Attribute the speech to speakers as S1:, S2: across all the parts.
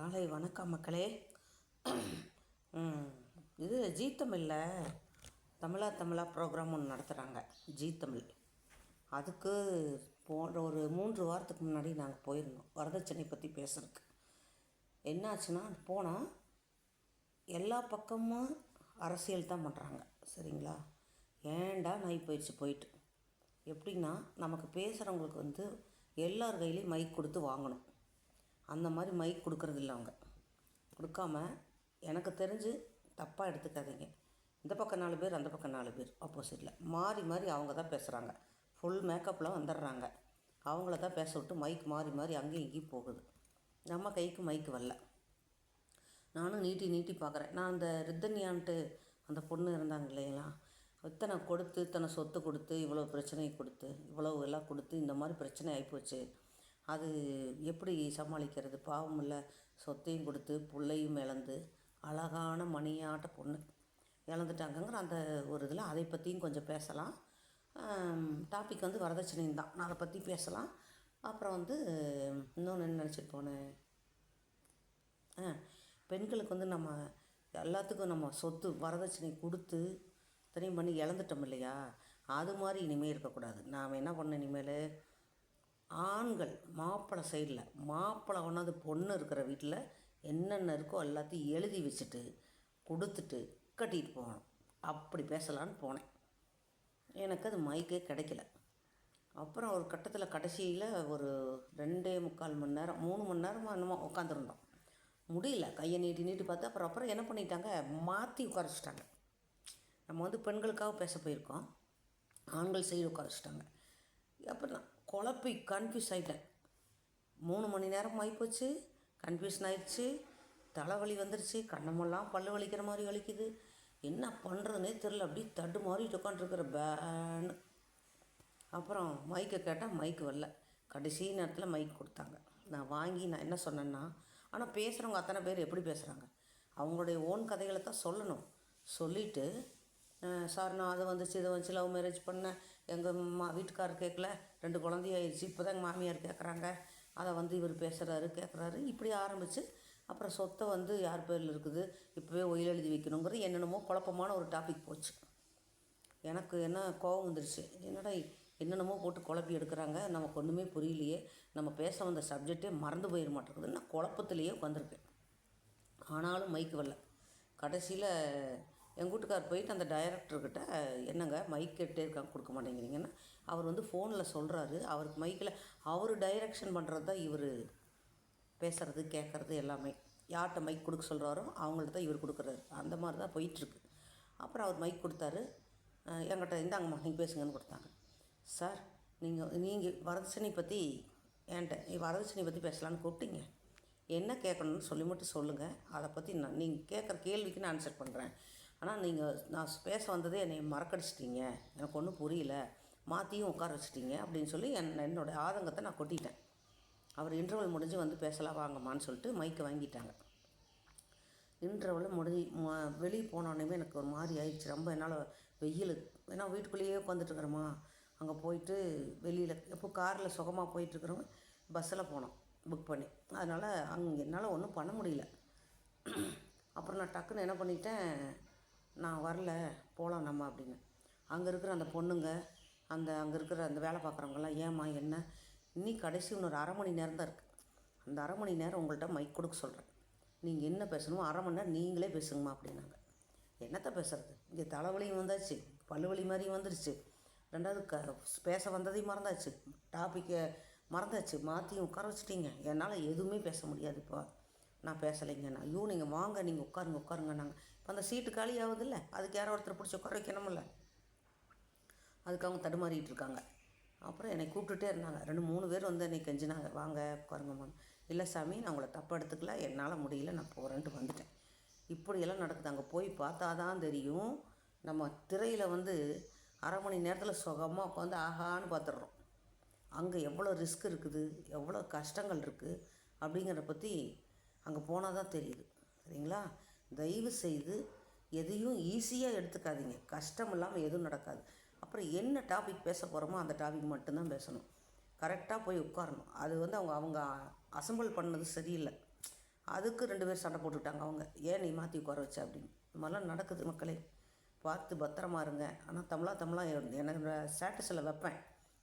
S1: காலை வணக்கம் மக்களே. இது ஜீ தமிழில் தமிழா தமிழா ப்ரோக்ராம் ஒன்று நடத்துகிறாங்க ஜீ தமிழ். அதுக்கு போன்ற ஒரு மூன்று வாரத்துக்கு முன்னாடி நாங்கள் போயிருந்தோம். வரதட்சணை பற்றி பேசுறதுக்கு. என்னாச்சுன்னா போனால் எல்லா பக்கமும் அரசியல் தான் பண்ணுறாங்க சரிங்களா? ஏன்டா நாய் போயிடுச்சு போயிட்டு? எப்படின்னா நமக்கு பேசுகிறவங்களுக்கு வந்து எல்லார் கையிலையும் மைக் கொடுத்து வாங்கணும். அந்த மாதிரி மைக் கொடுக்குறதில்ல அவங்க. கொடுக்காம எனக்கு தெரிஞ்சு தப்பாக எடுத்துக்காதீங்க. இந்த பக்கம் நாலு பேர் அந்த பக்கம் நாலு பேர் ஆப்போசிட்டில் மாறி மாறி அவங்க தான் பேசுகிறாங்க ஃபுல் மேக்கப்பில் வந்துடுறாங்க. அவங்கள தான் பேச விட்டு மைக் மாறி மாறி அங்கேயும் இங்கேயும் போகுது. நம்ம கைக்கு மைக்கு வரல. நானும் நீட்டி நீட்டி பார்க்குறேன் நான் அந்த ரித்தன்யான்ட்டு அந்த பொண்ணு இருந்தாங்க இல்லைங்களா? இத்தனை கொடுத்து இத்தனை சொத்து கொடுத்து இவ்வளோ பிரச்சனையை கொடுத்து இவ்வளோ எல்லாம் கொடுத்து இந்த மாதிரி பிரச்சனை ஆகிப்போச்சு அது எப்படி சமாளிக்கிறது? பாவம் இல்லை சொத்தையும் கொடுத்து பிள்ளையும் இழந்து அழகான மணியாட்ட பொண்ணு இழந்துட்டாங்கங்கிற அந்த ஒரு இதில் அதை பற்றியும் கொஞ்சம் பேசலாம். டாபிக் வந்து வரதட்சணையும் தான். நான் அதை பற்றி பேசலாம். அப்புறம் வந்து இன்னொன்று என்ன நினச்சிட்டு போனேன்? பெண்களுக்கு வந்து நம்ம எல்லாத்துக்கும் நம்ம சொத்து வரதட்சணை கொடுத்து இத்தனையும் பண்ணி இழந்துட்டோம் இல்லையா? அது மாதிரி இனிமேல் இருக்கக்கூடாது. நாம் என்ன பண்ணோம் இனிமேல்? ஆண்கள் மாப்பிள்ளை சைடில் மாப்பிள்ளை கொண்டாந்து பொண்ணு இருக்கிற வீட்டில் என்னென்ன இருக்கோ எல்லாத்தையும் எழுதி வச்சுட்டு கொடுத்துட்டு கட்டிட்டு போகணும். அப்படி பேசலான்னு போனேன். எனக்கு அது மைக்கே கிடைக்கல. அப்புறம் ஒரு கட்டத்தில் கடைசியில் ஒரு ரெண்டே முக்கால் மணி நேரம் மூணு மணி நேரமாக என்னமோ உட்காந்துருந்தோம் முடியல. கையை நீட்டி நீட்டி பார்த்து அப்புறம் அப்புறம் என்ன பண்ணிட்டாங்க? மாற்றி உட்காரச்சிட்டாங்க நம்ம வந்து பெண்களுக்காக பேச போயிருக்கோம். ஆண்கள் சைடு உட்கார வச்சுட்டாங்க. அப்புறம் குழப்பி கன்ஃபியூஸ் ஆகிட்டேன் மூணு மணி நேரம் ஆகிப்போச்சு கன்ஃபியூஷன் ஆயிடுச்சு. தலைவலி வந்துருச்சு. கண்ணமெல்லாம் பல்லு வலிக்கிற மாதிரி வலிக்குது. என்ன பண்ணுறதுனே தெரில அப்படியே தட்டு மாதிரி உட்காந்துருக்குற பேன்னு அப்புறம் மைக்கை கேட்டால் மைக்கு வரல. கடைசி நேரத்தில் மைக் கொடுத்தாங்க. நான் வாங்கி நான் என்ன சொன்னேன்னா ஆனால் பேசுகிறவங்க அத்தனை பேர் எப்படி பேசுகிறாங்க அவங்களுடைய ஓன் கதைகளை தான் சொல்லணும். சொல்லிவிட்டு சார் நான் அதை வந்துச்சு இதை வந்துச்சு லவ் மேரேஜ் பண்ணேன். எங்கள் மா வீட்டுக்காரர் கேட்கல ரெண்டு குழந்தையாயிடுச்சு இப்போ தான் எங்கள் மாமியார் கேட்குறாங்க அதை வந்து இவர் பேசுகிறாரு கேட்குறாரு இப்படி ஆரம்பித்து அப்புறம் சொத்தை வந்து யார் பேரில் இருக்குது? இப்போவே ஒயில் எழுதி வைக்கணுங்கிறது என்னென்னமோ குழப்பமான ஒரு டாபிக் போச்சு. எனக்கு என்ன கோபம் வந்துருச்சு. என்னடா என்னென்னமோ போட்டு குழப்பி எடுக்கிறாங்க. நமக்கு ஒன்றுமே புரியலையே. நம்ம பேச வந்த சப்ஜெக்டே மறந்து போயிட மாட்டேங்குது நான் குழப்பத்திலேயே உட்காந்துருக்கேன் ஆனாலும் மைக்கு வரல. கடைசியில் எங்கள் வீட்டுக்கார் போயிட்டு அந்த டைரக்டர்கிட்ட என்னங்க மைக் கேட்டே இருக்காங்க கொடுக்க மாட்டேங்கிறீங்கன்னா. அவர் வந்து ஃபோனில் சொல்கிறாரு அவருக்கு மைக்கில் அவர் டைரக்ஷன் பண்ணுறது தான் இவர் பேசுகிறது கேட்குறது எல்லாமே. யார்கிட்ட மைக் கொடுக்க சொல்கிறாரோ அவங்கள்ட்ட தான் இவர் கொடுக்குறாரு. அந்த மாதிரி தான் போயிட்டுருக்கு. அப்புறம் அவர் மைக் கொடுத்தாரு. என்கிட்ட இந்தாங்கம்மா நீங்கள் பேசுங்கன்னு கொடுத்தாங்க. சார் நீங்கள் நீங்கள் வரதட்சணை பற்றி என்கிட்ட வரதட்சணை பற்றி பேசலான்னு கூப்பிட்டீங்க. என்ன கேட்கணும்னு சொல்லி மட்டும் சொல்லுங்கள் அதை பற்றி நான் நீங்கள் கேட்குற கேள்விக்கு நான் ஆன்சர் பண்ணுறேன் ஆனால் நீங்கள் நான் பேச வந்ததே என்னை மறக்கடிச்சிட்டிங்க. எனக்கு ஒன்றும் புரியல. மாற்றியும் உட்கார வச்சிட்டிங்க அப்படின்னு சொல்லி என் என்னோடய ஆதங்கத்தை நான் கொட்டிட்டேன். அவர் இன்டர்வல் முடிஞ்சு வந்து பேசலாம் வாங்கம்மான்னு சொல்லிட்டு மைக்கை வாங்கிட்டாங்க. இன்டர்வல் முடிஞ்சு ம- வெளியே போனோடனே எனக்கு ஒரு மாதிரி ஆயிடுச்சு. ரொம்ப என்னால் வெயில் ஏன்னா வீட்டுக்குள்ளேயே உட்காந்துட்டுருக்குறோமா அங்கே போயிட்டு வெளியில் எப்போ காரில் சுகமாக போயிட்டுருக்குறோம் பஸ்ஸில் போனோம் புக் பண்ணி. அதனால் அங்கே என்னால் ஒன்றும் பண்ண முடியல. அப்புறம் நான் டக்குன்னு என்ன பண்ணிட்டேன் நான் வரல போகலாம் நம்ம அப்படின்னு. அங்கே இருக்கிற அந்த பொண்ணுங்க அந்த அங்கே இருக்கிற அந்த வேலை பார்க்குறவங்கெல்லாம் ஏம்மா என்ன? இன்னி கடைசி இன்னொரு அரை மணி நேரம் தான் இருக்குது அந்த அரை மணி நேரம் உங்கள்கிட்ட மைக் கொடுக்க சொல்கிறேன் நீங்கள் என்ன பேசணுமோ அரை மணி நேரம் நீங்களே பேசுங்கம்மா அப்படின்னாங்க. என்னத்தை பேசுறது? இங்கே தலைவலியும் வந்தாச்சு பல்லுவலி மாதிரியும் வந்துருச்சு. ரெண்டாவது க பேச வந்ததையும் மறந்தாச்சு. டாப்பிக்கை மறந்தாச்சு. மாற்றியும் உட்கார வச்சிட்டிங்க. என்னால் எதுவுமே பேச முடியாது இப்போ. நான் பேசலைங்கண்ணா ஐயோ நீங்கள் வாங்க நீங்கள் உட்காருங்க உட்காருங்க நாங்கள் இப்போ அந்த சீட்டு காலி ஆகுதுல்ல அதுக்கு யாரோ ஒருத்தர் பிடிச்சி உட்கார வைக்கணுமில்ல அதுக்கு அவங்க தடுமாறிட்டு இருக்காங்க. அப்புறம் என்னை கூப்பிட்டுட்டே இருந்தாங்க. ரெண்டு மூணு பேர் வந்து என்னை கெஞ்சினாங்க. வாங்க உட்காருங்க இல்லை சாமி நான் உங்களை தப்பாக எடுத்துக்கல. என்னால் முடியல. நான் போகிறேன்ட்டு வந்துட்டேன். இப்படியெல்லாம் நடக்குது. அங்கே போய் பார்த்தா தான் தெரியும். நம்ம திரையில் வந்து அரை மணி நேரத்தில் சுகமாக உட்காந்து ஆஹான்னு பார்த்துடுறோம். அங்கே எவ்வளோ ரிஸ்க் இருக்குது? எவ்வளோ கஷ்டங்கள் இருக்குது அப்படிங்கிறத பற்றி அங்கே போனால் தான் தெரியுது சரிங்களா? தயவு செய்து எதையும் ஈஸியாக எடுத்துக்காதீங்க. கஷ்டம் இல்லாமல் எதுவும் நடக்காது. அப்புறம் என்ன டாபிக் பேச போகிறோமோ அந்த டாபிக் மட்டும்தான் பேசணும். கரெக்டாக போய் உட்காரணும். அது வந்து அவங்க அவங்க அசம்பிள் பண்ணது சரியில்லை. அதுக்கு ரெண்டு பேர் சண்டை போட்டுக்கிட்டாங்க அவங்க. ஏன் நீ மாற்றி உட்கார வச்ச அப்படின்னு. இந்த மாதிரிலாம் நடக்குது மக்களே. பார்த்து பத்திரமா இருங்க. ஆனால் தமிழா தமிழாக என்னோட ஸ்டேட்டஸில் வைப்பேன்.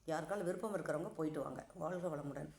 S1: யாருக்காலும் விருப்பம் இருக்கிறவங்க போயிட்டு வாங்க. வாழ்க வளமுடன்.